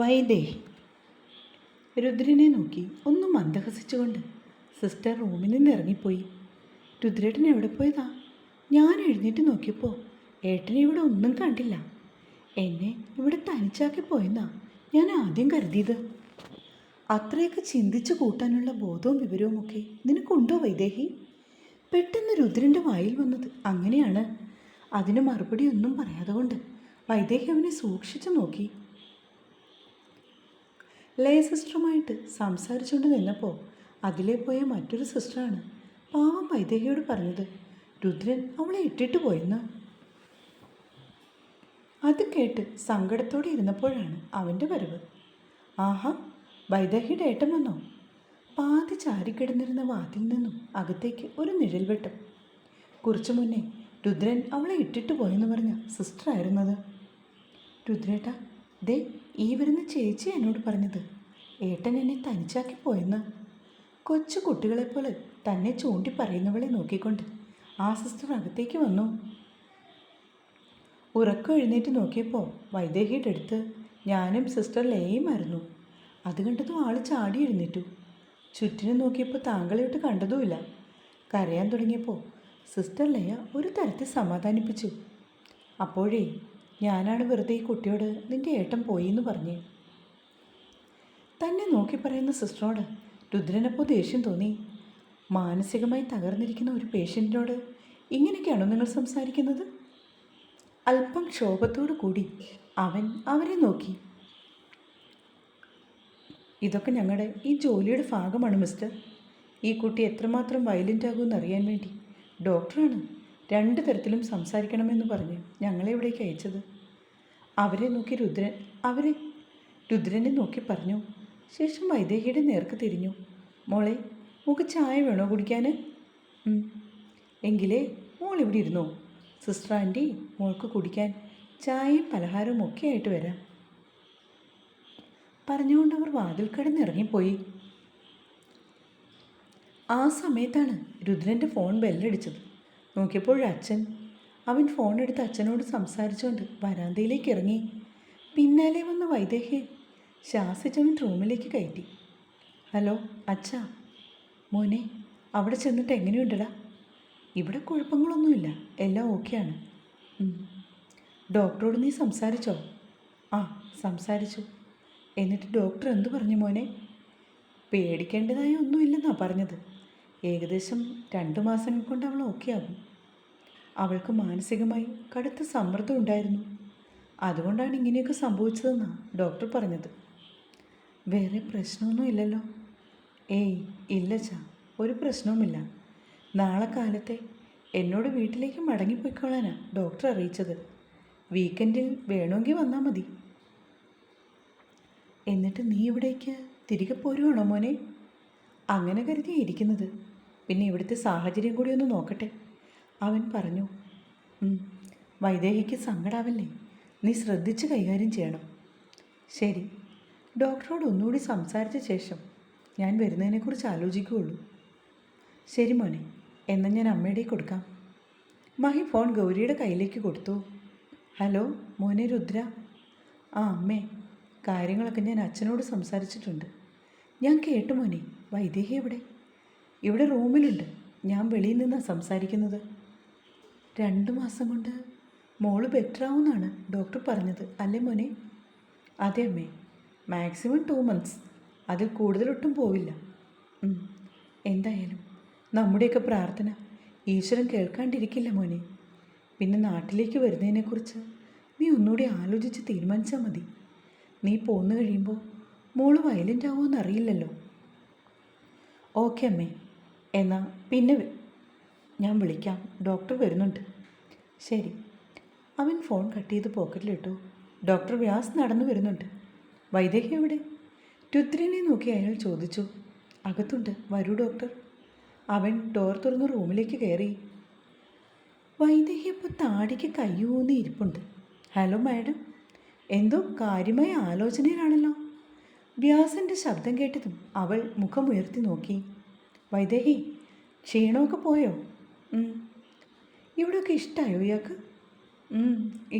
വൈദേഹി രുദ്രനെ നോക്കി ഒന്നും മന്ദഹസിച്ചുകൊണ്ട് സിസ്റ്റർ റൂമിൽ നിന്ന് ഇറങ്ങിപ്പോയി. രുദ്രേട്ടൻ എവിടെ പോയതാ? ഞാൻ എഴുന്നേറ്റ് നോക്കിയപ്പോൾ ഏട്ടനെ ഇവിടെ ഒന്നും കണ്ടില്ല. എന്നെ ഇവിടെ തനിച്ചാക്കി പോയെന്നാ ഞാൻ ആദ്യം കരുതിയത്. അത്രയൊക്കെ ചിന്തിച്ചു കൂട്ടാനുള്ള ബോധവും വിവരവും ഒക്കെ നിനക്കുണ്ടോ വൈദേഹി? പെട്ടെന്ന് രുദ്രന്റെ വായിൽ വന്നത് അങ്ങനെയാണ്. അതിന് മറുപടി ഒന്നും പറയാതെ കൊണ്ട് വൈദേഹി അവനെ സൂക്ഷിച്ചു നോക്കി. ലയ സിസ്റ്ററുമായിട്ട് സംസാരിച്ചുകൊണ്ട് നിന്നപ്പോൾ അതിലെ പോയ മറ്റൊരു സിസ്റ്ററാണ് പാവം വൈദേഹിയോട് പറഞ്ഞത് രുദ്രൻ അവളെ ഇട്ടിട്ട് പോയെന്ന്? അത് കേട്ട് സങ്കടത്തോടെ ഇരുന്നപ്പോഴാണ് അവന്റെ വരവ്. ആഹാ വൈദേഹിയുടെ ഏട്ടം വന്നോ? പാതി ചാരിക്കിടന്നിരുന്ന വാതിൽ നിന്നും അകത്തേക്ക് ഒരു നിഴൽ വെട്ടം. കുറച്ചു മുന്നേ രുദ്രൻ അവളെ ഇട്ടിട്ട് പോയെന്ന് പറഞ്ഞ സിസ്റ്ററായിരുന്നത്? രുദ്രേട്ട ദേ ഈ വരുന്ന ചേച്ചി എന്നോട് പറഞ്ഞത് ഏട്ടൻ എന്നെ തനിച്ചാക്കി പോയെന്ന്? കൊച്ചു കുട്ടികളെപ്പോലെ തന്നെ ചൂണ്ടി പറയുന്നവളെ നോക്കിക്കൊണ്ട് ആ സിസ്റ്റർ അകത്തേക്ക് വന്നു. ഉറക്കം എഴുന്നേറ്റ് നോക്കിയപ്പോൾ വൈദേഹിയുടെ അടുത്ത് ഞാനും സിസ്റ്റർ ലേയുമായിരുന്നു അത് കണ്ടതും ആൾ ചാടി എഴുന്നേറ്റു. ചുറ്റിനും നോക്കിയപ്പോൾ താങ്കളെ വിട്ട് കണ്ടതുമില്ല. കരയാൻ തുടങ്ങിയപ്പോൾ സിസ്റ്റർ ലയ ഒരു തരത്തിൽ സമാധാനിപ്പിച്ചു. അപ്പോഴേ ഞാനാണ് വെറുതെ ഈ കുട്ടിയോട് നിന്റെ ഏട്ടൻ പോയി എന്ന് പറഞ്ഞു. തന്നെ നോക്കി പറയുന്ന സിസ്റ്ററോട് രുദ്രനപ്പോൾ ദേഷ്യം തോന്നി. മാനസികമായി തകർന്നിരിക്കുന്ന ഒരു പേഷ്യന്റിനോട് ഇങ്ങനെയൊക്കെയാണോ നിങ്ങൾ സംസാരിക്കുന്നത്? അല്പം ക്ഷോഭത്തോടു കൂടി അവൻ അവരെ നോക്കി. ഇതൊക്കെ ഞങ്ങളുടെ ഈ ജോലിയുടെ ഭാഗമാണ് മിസ്റ്റർ. ഈ കുട്ടി എത്രമാത്രം വയലന്റ് ആകുമെന്ന് അറിയാൻ വേണ്ടി ഡോക്ടറാണ് രണ്ട് തരത്തിലും സംസാരിക്കണമെന്ന് പറഞ്ഞ് ഞങ്ങളെ ഇവിടേക്ക് അയച്ചത്. അവരെ നോക്കി രുദ്രൻ അവരെ. രുദ്രനെ നോക്കി പറഞ്ഞു. ശേഷം വൈദേഹിയുടെ നേർക്ക് തിരിഞ്ഞു. മോളെ മുക്ക് ചായ വേണോ കുടിക്കാൻ. എങ്കിലേ മോൾ ഇവിടെ ഇരുന്നോ? സിസ്റ്റർ ആന്റി മോൾക്ക് കുടിക്കാൻ ചായയും പലഹാരവും ഒക്കെ ആയിട്ട് വരാം. പറഞ്ഞുകൊണ്ട് അവർ വാതിൽ കടന്നിറങ്ങിപ്പോയി. ആ സമയത്താണ് രുദ്രന്റെ ഫോൺ ബെല്ലടിച്ചത്. നോക്കിയപ്പോൾ അച്ഛൻ അവൻ ഫോൺ എടുത്ത് അച്ഛനോട് സംസാരിച്ചുകൊണ്ട് വരാന്തയിലേക്ക് ഇറങ്ങി. പിന്നാലെ വന്ന വൈദേഹി ശാസിച്ചവൻ റൂമിലേക്ക് കയറ്റി. ഹലോ അച്ഛാ മോനെ അവിടെ ചെന്നിട്ട് എങ്ങനെയുണ്ടടാ? ഇവിടെ കുഴപ്പങ്ങളൊന്നുമില്ല എല്ലാം ഓക്കെയാണ്. ഡോക്ടറോട് നീ സംസാരിച്ചോ? ആ സംസാരിച്ചു. എന്നിട്ട് ഡോക്ടർ എന്തു പറഞ്ഞു മോനെ? പേടിക്കേണ്ടതായി ഒന്നുമില്ലെന്നാണ് പറഞ്ഞത്. ഏകദേശം രണ്ട് മാസം കൊണ്ട് അവൾ ഓക്കെ ആകും. അവൾക്ക് മാനസികമായി കടുത്ത സമ്മർദ്ദം ഉണ്ടായിരുന്നു. അതുകൊണ്ടാണ് ഇങ്ങനെയൊക്കെ സംഭവിച്ചതെന്നാണ് ഡോക്ടർ പറഞ്ഞത്. വേറെ പ്രശ്നമൊന്നും ഇല്ലല്ലോ. ഏയ് ഇല്ല ചാ ഒരു പ്രശ്നവുമില്ല. നാളെ കാലത്തെ എന്നോട് വീട്ടിലേക്ക് മടങ്ങിപ്പോയിക്കോളാനാണ് ഡോക്ടർ അറിയിച്ചത്. വീക്കെൻഡിൽ വേണമെങ്കിൽ വന്നാൽ മതി. എന്നിട്ട് നീ ഇവിടേക്ക് തിരികെ പോരുവാണോ മോനെ? അങ്ങനെ കരുതി ഇരിക്കുന്നത്. പിന്നെ ഇവിടുത്തെ സാഹചര്യം കൂടി ഒന്ന് നോക്കട്ടെ. അവൻ പറഞ്ഞു വൈദേഹിക്ക് സങ്കടാവല്ലേ? നീ ശ്രദ്ധിച്ച് കൈകാര്യം ചെയ്യണം. ശരി. ഡോക്ടറോട് ഒന്നുകൂടി സംസാരിച്ച ശേഷം ഞാൻ വരുന്നതിനെക്കുറിച്ച് ആലോചിക്കുകയുള്ളൂ. ശരി മോനെ എന്നാൽ ഞാൻ അമ്മയുടെ കൊടുക്കാം. മഹി ഫോൺ ഗൗരിയുടെ കയ്യിലേക്ക് കൊടുത്തു? ഹലോ മോനെ രുദ്ര. ആ അമ്മേ കാര്യങ്ങളൊക്കെ ഞാൻ അച്ഛനോട് സംസാരിച്ചിട്ടുണ്ട്. ഞാൻ കേട്ടു മോനെ വൈദേഹി എവിടെ? ഇവിടെ റൂമിലുണ്ട്. ഞാൻ വെളിയിൽ നിന്നാണ് സംസാരിക്കുന്നത്. രണ്ട് മാസം കൊണ്ട് മോൾ ബെറ്റർ ആവുമെന്നാണ് ഡോക്ടർ പറഞ്ഞത്. അല്ലേ മോനെ? അതെ അമ്മേ. മാക്സിമം ടു മന്ത്സ് അതിൽ കൂടുതലൊട്ടും പോവില്ല. എന്തായാലും നമ്മുടെയൊക്കെ പ്രാർത്ഥന ഈശ്വരൻ കേൾക്കാണ്ടിരിക്കില്ല മോനെ. പിന്നെ നാട്ടിലേക്ക് വരുന്നതിനെക്കുറിച്ച് നീ ഒന്നുകൂടി ആലോചിച്ച് തീരുമാനിച്ചാൽ മതി. നീ പോന്നു കഴിയുമ്പോൾ മോൾ വയലന്റ് ആവുമെന്ന് അറിയില്ലല്ലോ ഓക്കെ അമ്മേ. എന്നാൽ പിന്നെ ഞാൻ വിളിക്കാം. ഡോക്ടർ വരുന്നുണ്ട്. ശരി. അവൻ ഫോൺ കട്ട് ചെയ്ത് പോക്കറ്റിലിട്ടു. ഡോക്ടർ വ്യാസ് നടന്നു വരുന്നുണ്ട്. വൈദേഹി എവിടെ? രുദ്രനെ നോക്കി അയാൾ ചോദിച്ചു. അകത്തുണ്ട്. വരൂ ഡോക്ടർ. അവൻ ഡോർ തുറന്ന് റൂമിലേക്ക് കയറി. വൈദേഹി ഇപ്പോൾ താടിക്ക് കയ്യൂന്നി ഇരിപ്പുണ്ട്. Hello madam. എന്തോ കാര്യമായ ആലോചനയിലാണല്ലോ. വ്യാസന്റെ ശബ്ദം കേട്ടതും അവൾ മുഖമുയർത്തി നോക്കി. വൈദേഹി ക്ഷീണമൊക്കെ പോയോ. ഇവിടെയൊക്കെ ഇഷ്ടമായോ ഇയാൾക്ക്?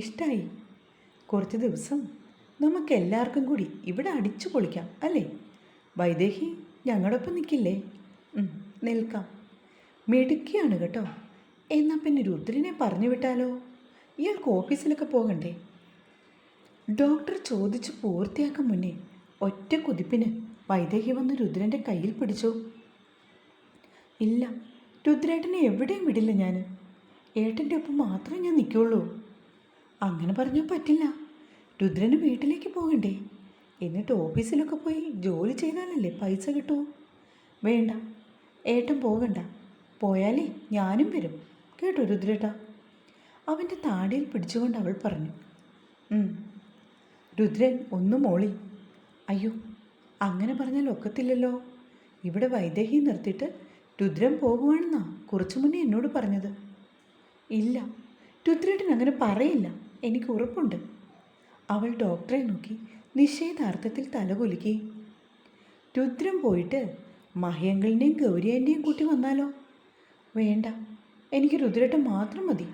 ഇഷ്ടമായി കുറച്ച് ദിവസം നമുക്ക് എല്ലാവർക്കും കൂടി ഇവിടെ അടിച്ചു പൊളിക്കാം അല്ലേ? വൈദേഹി ഞങ്ങളൊപ്പം നിൽക്കില്ലേ? നിൽക്കാം. മിടുക്കിയാണ് കേട്ടോ. എന്നാൽ പിന്നെ രുദ്രനെ പറഞ്ഞു വിട്ടാലോ? ഇയാൾക്ക് ഓഫീസിലൊക്കെ പോകണ്ടേ? ഡോക്ടർ ചോദിച്ച് പൂർത്തിയാക്കും മുന്നേ ഒറ്റ കുതിപ്പിന് വൈദേഹി വന്ന് രുദ്രന്റെ കയ്യിൽ പിടിച്ചു? ഇല്ല രുദ്രേട്ടനെ എവിടെയും വിടില്ല ഞാൻ ഏട്ടന്റെ ഒപ്പം മാത്രമേ ഞാൻ നിൽക്കുള്ളൂ. അങ്ങനെ പറഞ്ഞാൽ പറ്റില്ല. രുദ്രന് വീട്ടിലേക്ക് പോകണ്ടേ. എന്നിട്ട് ഓഫീസിലൊക്കെ പോയി ജോലി ചെയ്താലല്ലേ പൈസ കിട്ടൂ. വേണ്ട. ഏട്ടൻ പോകണ്ട. പോയാലേ ഞാനും വരും. കേട്ടോ രുദ്രേട്ട? അവന്റെ താടിയിൽ പിടിച്ചുകൊണ്ട് അവൾ പറഞ്ഞു. രുദ്രൻ ഒന്ന് മോളി. അയ്യോ അങ്ങനെ പറഞ്ഞാൽ ഒക്കത്തില്ലല്ലോ. ഇവിടെ വൈദേഹി നിർത്തിയിട്ട് രുദ്രൻ പോകുവാണെന്നാ? കുറച്ചു മുന്നേ എന്നോട് പറഞ്ഞത്. ഇല്ല രുദ്രേട്ടൻ അങ്ങനെ പറയില്ല. എനിക്ക് ഉറപ്പുണ്ട്. അവൾ ഡോക്ടറെ നോക്കി നിശ്ചയദാർത്ഥത്തിൽ തലകുലുക്കി. രുദ്രം പോയിട്ട് മഹ്യങ്കളിനെയും ഗൗരിയേന്റെയും കൂട്ടി വന്നാലോ? വേണ്ട എനിക്ക് രുദ്രേട്ടൻ മാത്രം മതി.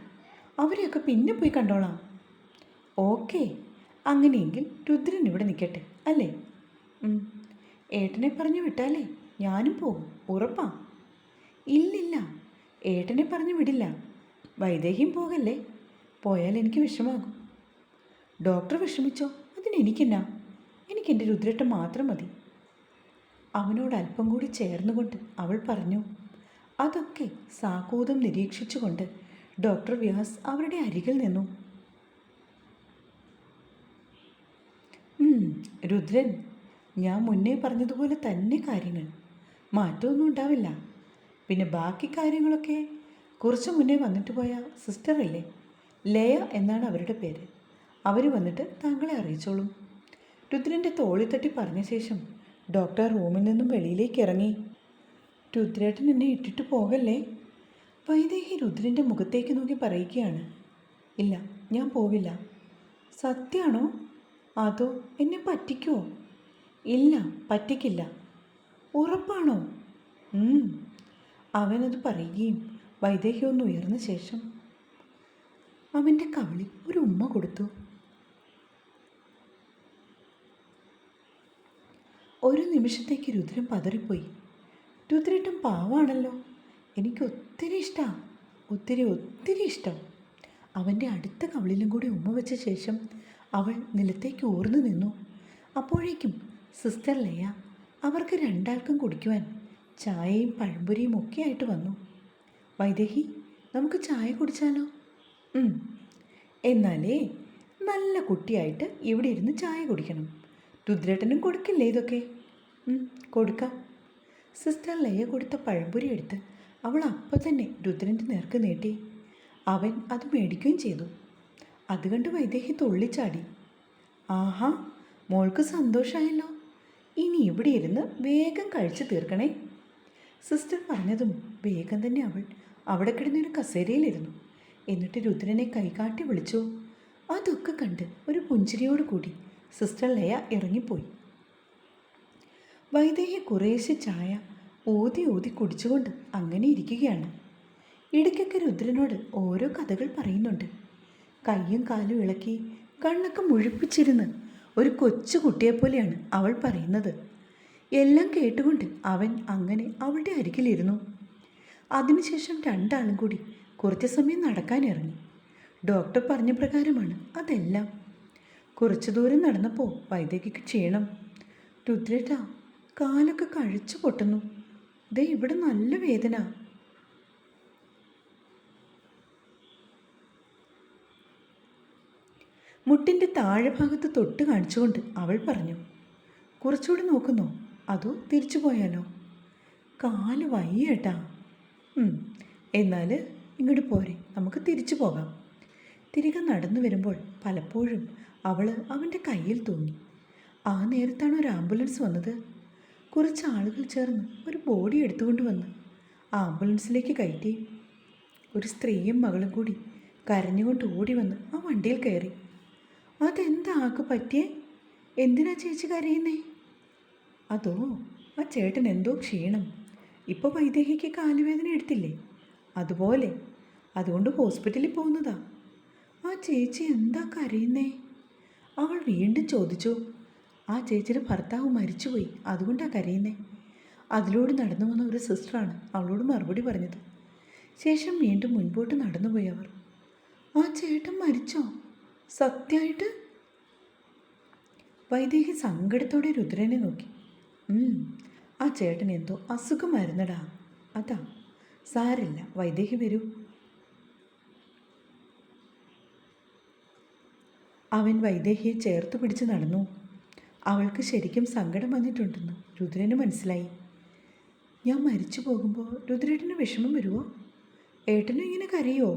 അവരെയൊക്കെ പിന്നെ പോയി കണ്ടോളാം. ഓക്കെ അങ്ങനെയെങ്കിൽ രുദ്രൻ ഇവിടെ നിൽക്കട്ടെ അല്ലേ? ഏട്ടനെ പറഞ്ഞു വിട്ടാലേ ഞാനും പോകും ഉറപ്പാ. ഇല്ലില്ല. ഏട്ടനെ പറഞ്ഞു വിടില്ല. വൈദേഹിയും പോകല്ലേ? പോയാൽ എനിക്ക് വിഷമാകും. ഡോക്ടർ വിഷമിച്ചോ? അതിനെനിക്കെന്നാ എനിക്ക് എന്റെ രുദ്രേട്ടൻ മാത്രം മതി. അവനോട് അല്പം കൂടി ചേർന്നുകൊണ്ട് അവൾ പറഞ്ഞു അതൊക്കെ സാക്കൂതം നിരീക്ഷിച്ചുകൊണ്ട് ഡോക്ടർ വ്യാസ് അവരുടെ അരികിൽ നിന്നു. രുദ്രൻ ഞാൻ മുന്നേ പറഞ്ഞതുപോലെ തന്നെ കാര്യങ്ങൾ. മാറ്റമൊന്നും ഉണ്ടാവില്ല. പിന്നെ ബാക്കി കാര്യങ്ങളൊക്കെ കുറച്ച് മുന്നേ വന്നിട്ട് പോയ സിസ്റ്ററല്ലേ? ലയ എന്നാണ് അവരുടെ പേര്. അവർ വന്നിട്ട് താങ്കളെ അറിയിച്ചോളും. രുദ്രന്റെ തോളിത്തട്ടി പറഞ്ഞ ശേഷം ഡോക്ടർ റൂമിൽ നിന്നും വെളിയിലേക്ക് ഇറങ്ങി. രുദ്രേട്ടൻ എന്നെ ഇട്ടിട്ട് പോകല്ലേ? വൈദേഹി രുദ്രന്റെ മുഖത്തേക്ക് നോക്കി പറയുകയാണ്. ഇല്ല ഞാൻ പോവില്ല. സത്യമാണോ അതോ എന്നെ പറ്റിക്കുമോ ഇല്ല പറ്റിക്കില്ല. ഉറപ്പാണോ. അവനത് പറയുകയും വൈദേഹി ഒന്ന് ഉയർന്ന ശേഷം അവന്റെ കവളി ഒരു ഉമ്മ കൊടുത്തു. ഒരു നിമിഷത്തേക്ക് രുദ്രൻ പതറിപ്പോയി. രുദ്രേട്ടൻ പാവാണല്ലോ. എനിക്ക് ഒത്തിരി ഇഷ്ടമാണ് ഒത്തിരി ഒത്തിരി ഇഷ്ടം. അവന്റെ അടുത്ത കവളിലും കൂടി ഉമ്മ വെച്ച ശേഷം അവൾ നിലത്തേക്ക് ഓർന്നു നിന്നു. അപ്പോഴേക്കും സിസ്റ്റർ ലയ അവർക്ക് രണ്ടാൾക്കും കുടിക്കുവാൻ ചായയും പഴംപൊരിയും ഒക്കെ ആയിട്ട് വന്നു. വൈദേഹി നമുക്ക് ചായ കുടിച്ചാലോ. എന്നാലേ നല്ല കുട്ടിയായിട്ട് ഇവിടെ ഇരുന്ന് ചായ കുടിക്കണം. രുദ്രേട്ടനും കൊടുക്കില്ലേ ഇതൊക്കെ? കൊടുക്കാം. സിസ്റ്റർ ലയ കൊടുത്ത പഴംപൊരി എടുത്ത് അവൾ അപ്പം തന്നെ രുദ്രന്റെ നേർക്ക് നീട്ടി. അവൻ അത് മേടിക്കുകയും ചെയ്തു. അത് കണ്ട് വൈദേഹി തുള്ളിച്ചാടി. ആഹാ മോൾക്ക് സന്തോഷമായല്ലോ ഇനി ഇവിടെ ഇരുന്ന് വേഗം കഴിച്ചു തീർക്കണേ. സിസ്റ്റർ പറഞ്ഞതും വേഗം തന്നെ അവൾ അവിടെ കിടന്നൊരു കസേരയിലിരുന്നു. എന്നിട്ട് രുദ്രനെ കൈകാട്ടി വിളിച്ചു. അതൊക്കെ കണ്ട് ഒരു പുഞ്ചിരിയോട് കൂടി സിസ്റ്റർ ലയ ഇറങ്ങിപ്പോയി. വൈദേഹി കുറേശ്ശെ ചായ ഊതി ഊതി കുടിച്ചുകൊണ്ട് അങ്ങനെ ഇരിക്കുകയാണ്. ഇടയ്ക്കൊക്കെ രുദ്രനോട് ഓരോ കഥകൾ പറയുന്നുണ്ട്. കയ്യും കാലും ഇളക്കി കണ്ണൊക്കെ മുഴിപ്പിച്ചിരുന്ന് ഒരു കൊച്ചു കുട്ടിയെപ്പോലെയാണ് അവൾ പറയുന്നത്. എല്ലാം കേട്ടുകൊണ്ട് അവൻ അങ്ങനെ അവളുടെ അരികിലിരുന്നു. അതിനുശേഷം രണ്ടാളും കൂടി കുറച്ച് സമയം നടക്കാനിറങ്ങി. ഡോക്ടർ പറഞ്ഞ പ്രകാരമാണ് അതെല്ലാം. കുറച്ചു ദൂരം നടന്നപ്പോൾ വൈദ്യകിക്ക് ക്ഷീണം. രുദ്രേട്ട കാലൊക്കെ കഴിച്ചു പൊട്ടുന്നു. ദേ ഇവിടെ നല്ല വേദന. മുട്ടിന്റെ താഴെ ഭാഗത്ത് തൊട്ട് കാണിച്ചുകൊണ്ട് അവൾ പറഞ്ഞു കുറച്ചുകൂടി നോക്കുന്നോ? അതോ തിരിച്ചു പോയാലോ? കാൽ വയ്യേട്ടാ. എന്നാൽ ഇങ്ങോട്ട് പോരെ നമുക്ക് തിരിച്ചു പോകാം. തിരികെ നടന്നു വരുമ്പോൾ പലപ്പോഴും അവൾ അവന്റെ കയ്യിൽ തൂങ്ങി. ആ നേരത്താണ് ഒരു ആംബുലൻസ് വന്നത്. കുറച്ച് ആളുകൾ ചേർന്ന് ഒരു ബോഡി എടുത്തുകൊണ്ട് വന്ന് ആംബുലൻസിലേക്ക് കയറ്റി. ഒരു സ്ത്രീയും മകളും കൂടി കരഞ്ഞുകൊണ്ട് ഓടി വന്ന് ആ വണ്ടിയിൽ കയറി. അതെന്താ ആക്ക് പറ്റിയേ? എന്തിനാ ചേച്ചി കരയുന്നേ? അതോ ആ ചേട്ടൻ എന്തോ ക്ഷീണം. ഇപ്പോൾ വൈദേഹിക്ക് കാലുവേദന എടുത്തില്ലേ? അതുപോലെ. അതുകൊണ്ട് ഹോസ്പിറ്റലിൽ പോകുന്നതാ. ആ ചേച്ചി എന്താ കരയുന്നേ? അവൾ വീണ്ടും ചോദിച്ചു. ആ ചേച്ചിയുടെ ഭർത്താവ് മരിച്ചുപോയി. അതുകൊണ്ടാണ് കരയുന്നേ? അതിലൂടെ നടന്നു വന്ന ഒരു സിസ്റ്ററാണ് അവളോട് മറുപടി പറഞ്ഞത്. ശേഷം വീണ്ടും മുൻപോട്ട് നടന്നുപോയി അവർ. ആ ചേട്ടൻ മരിച്ചോ? സത്യമായിട്ട്? വൈദേഹി സങ്കടത്തോടെ രുദ്രനെ നോക്കി. "ഉം, ആ ചേട്ടൻ എന്തോ അസുഖമായിരുന്നടാ. അതാ സാരില്ല വൈദേഹി വരൂ. അവൻ വൈദേഹിയെ ചേർത്ത് പിടിച്ച് നടന്നു. അവൾക്ക് ശരിക്കും സങ്കടം വന്നിട്ടുണ്ടെന്ന് രുദ്രന് മനസ്സിലായി. ഞാൻ മരിച്ചു പോകുമ്പോൾ രുദ്രേട്ടന് വിഷമം വരുമോ ഏട്ടനും ഇങ്ങനെ കരയോ?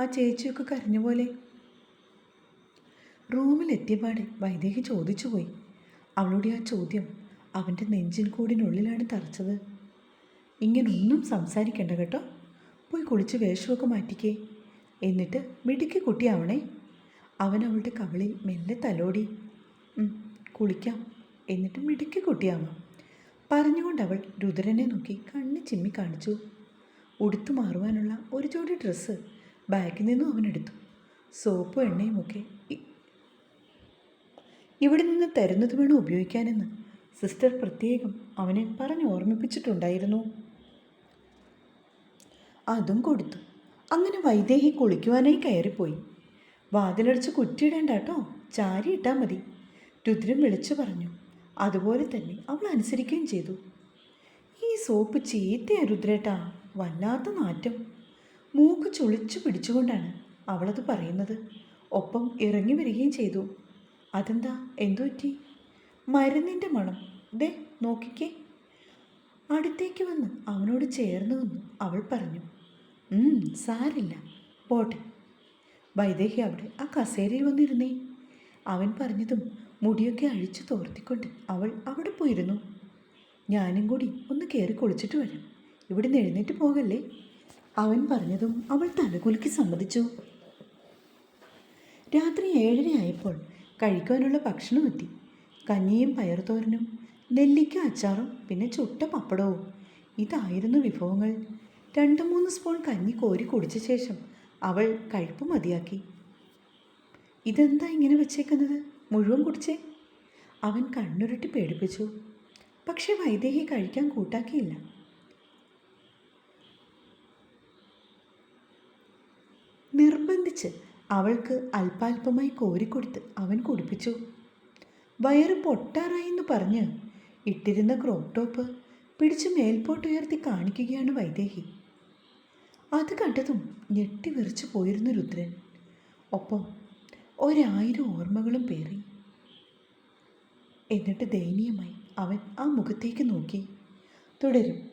ആ ചേച്ചിയൊക്കെ കരഞ്ഞ പോലെ. റൂമിലെത്തിയപാടെ വൈദേഹി ചോദിച്ചു പോയി അവളുടെ ആ ചോദ്യം അവന്റെ നെഞ്ചിൻ കൂടിനുള്ളിലാണ് തറച്ചത്. ഇങ്ങനൊന്നും സംസാരിക്കണ്ട കേട്ടോ. പോയി കുളിച്ച് വേഷമൊക്കെ മാറ്റിക്കേ. എന്നിട്ട് മിടുക്കി കുട്ടിയാവണേ. അവൻ അവളുടെ കവളിൽ മെല്ലെ തലോടി. "ഉം, കുളിക്കാം. എന്നിട്ട് മിടുക്കി കുട്ടിയാവാം. പറഞ്ഞുകൊണ്ട് അവൾ രുദ്രനെ നോക്കി കണ്ണ് ചിമ്മി കാണിച്ചു. ഉടുത്തു മാറുവാനുള്ള ഒരു ജോഡി ഡ്രസ്സ് ബാഗിൽ നിന്നും അവനെടുത്തു സോപ്പും എണ്ണയുമൊക്കെ ഇവിടെ നിന്ന് തരുന്നത് വേണം ഉപയോഗിക്കാനെന്ന്? സിസ്റ്റർ പ്രത്യേകം അവനെ പറഞ്ഞു ഓർമ്മിപ്പിച്ചിട്ടുണ്ടായിരുന്നു. അതും കൊടുത്തു. അങ്ങനെ വൈദേഹി കുളിക്കുവാനായി കയറിപ്പോയി. വാതിലടിച്ച് കുറ്റിയിടേണ്ട കേട്ടോ ചാരി ഇട്ടാൽ മതി. രുദ്രൻ വിളിച്ചു പറഞ്ഞു. അതുപോലെ തന്നെ അവൾ അനുസരിക്കുകയും ചെയ്തു. ഈ സോപ്പ് ചീത്തയാ രുദ്രേട്ടാ. വല്ലാത്ത നാറ്റം. മൂക്ക് ചുളിച്ചു പിടിച്ചുകൊണ്ടാണ് അവളത് പറയുന്നത്. ഒപ്പം ഇറങ്ങി വരികയും ചെയ്തു. അതെന്താ? എന്തു പറ്റി? മരുന്നിന്റെ മണം. ദേ നോക്കിക്കേ. അടുത്തേക്ക് വന്ന് അവനോട് ചേർന്ന് വന്നു അവൾ പറഞ്ഞു "ഉം, സാരില്ല. പോട്ടെ. വൈദേഹി അവിടെ ആ കസേരയിൽ വന്നിരുന്നേ. അവൻ പറഞ്ഞതും മുടിയൊക്കെ അഴിച്ചു തോർത്തിക്കൊണ്ട് അവൾ അവിടെ പോയിരുന്നു. ഞാനും കൂടി ഒന്ന് കയറി കുളിച്ചിട്ട് വരാം. ഇവിടുന്ന് എഴുന്നേറ്റ് പോകല്ലേ? അവൻ പറഞ്ഞതും അവൾ തലകുലുക്കി സമ്മതിച്ചു. രാത്രി ഏഴരയായപ്പോൾ കഴിക്കുവാനുള്ള ഭക്ഷണം എത്തി. കഞ്ഞിയും പയർത്തോരനും നെല്ലിക്ക അച്ചാറും പിന്നെ ചുട്ട പപ്പടവും. ഇതായിരുന്നു വിഭവങ്ങൾ. രണ്ട് മൂന്ന് സ്പൂൺ കഞ്ഞി കോരി കുടിച്ച ശേഷം അവൾ കഴിപ്പ് മതിയാക്കി. ഇതെന്താ ഇങ്ങനെ വെച്ചേക്കുന്നത്? മുഴുവൻ കുടിച്ചേ? അവൻ കണ്ണുരുട്ടി പേടിപ്പിച്ചു. പക്ഷെ വൈദേഹി കഴിക്കാൻ കൂട്ടാക്കിയില്ല. നിർബന്ധിച്ച് അവൾക്ക് അല്പാൽപമായി കോരിക്കൊടുത്ത് അവൻ കുടിപ്പിച്ചു. വയറ് പൊട്ടാറായി എന്ന് പറഞ്ഞ്. ഇട്ടിരുന്ന ക്രോപ്പ് ടോപ്പ് പിടിച്ച് മേൽപോട്ടുയർത്തി കാണിക്കുകയാണ് വൈദേഹി. അത് കണ്ടതും ഞെട്ടി വിറച്ചു പോയിരുന്നു രുദ്രൻ. ഒപ്പം ഒരായിരം ഓർമ്മകളും പേറി. എന്നിട്ട് ദയനീയമായി അവൻ ആ മുഖത്തേക്ക് നോക്കി. തുടരും.